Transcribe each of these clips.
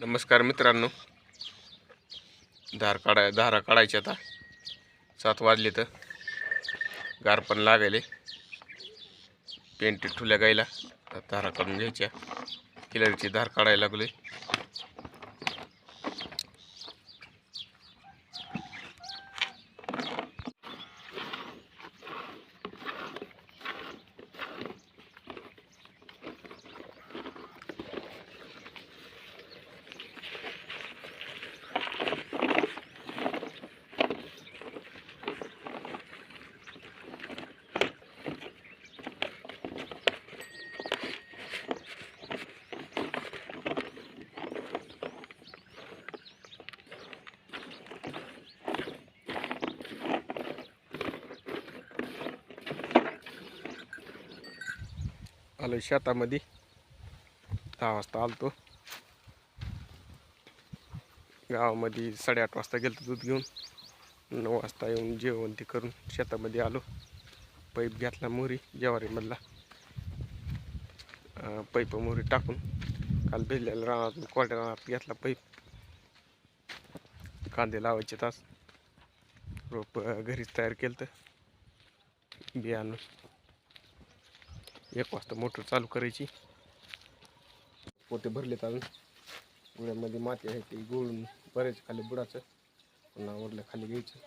नमस्कार मित्रांनो. धार काढाय धारा काढायची आता. सात वाजले तर. गार पण लागायले पेंटी ठुल्या गायला धारा काढून घ्यायच्या. किलरची धार काढायला लागले आलो शेतामध्ये. दहा वाजता आलतो. गावामध्ये साडेआठ वाजता गेलो दूध घेऊन. नऊ वाजता येऊन जेवण ते करून शेतामध्ये आलो. पैप घेतला मोहरी जेवारीमधला पैप मोहरी टाकून काल भिजलेल्या रानात कोरड्या रानात घेतला पैप कांदे लावायचे तास. रोप घरीच तयार केलं तर बियाणं एक वाजता मोटर चालू करायची. पोते भरलेत अजून. गुळ्यामध्ये माती आहे ती गुळून बरेच खाली बुडाचं. पुन्हा वरल्या खाली घ्यायचं.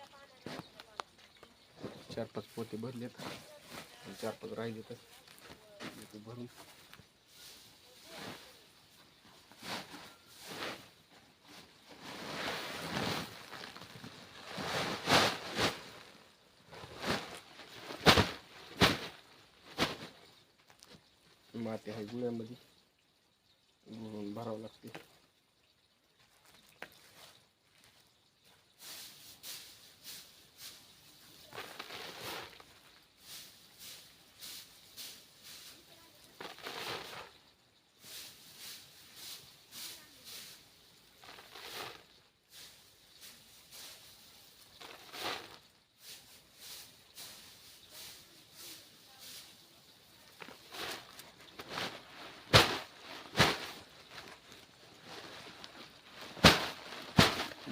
चार पाच पोते भरलेत. चार पाच राहिले तर भरून माती आहे गुळ्यामध्ये. भरावं लागते.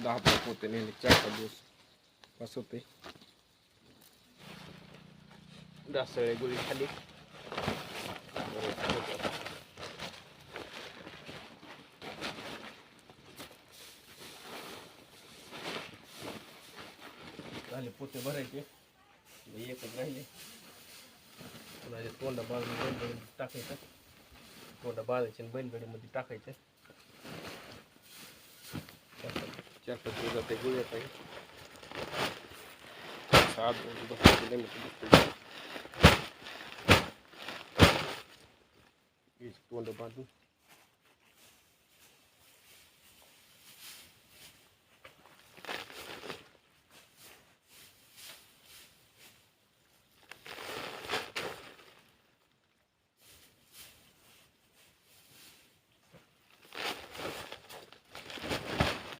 दहा पाच पोते नेले चार पाच दिवस बस होते डासळे गुळी खाली बरं, होतं. झाले पोते भरायचे हे एकच राहिले पुन्हा हे तोंड बाजून बैलगाडी टाकायचं तोंड बाजायचे आणि बैलगाडीमध्ये चार पाच दिवस जाते गुळ येत आहे. सात दहा किलोमीटर दिसते तोंड बांधून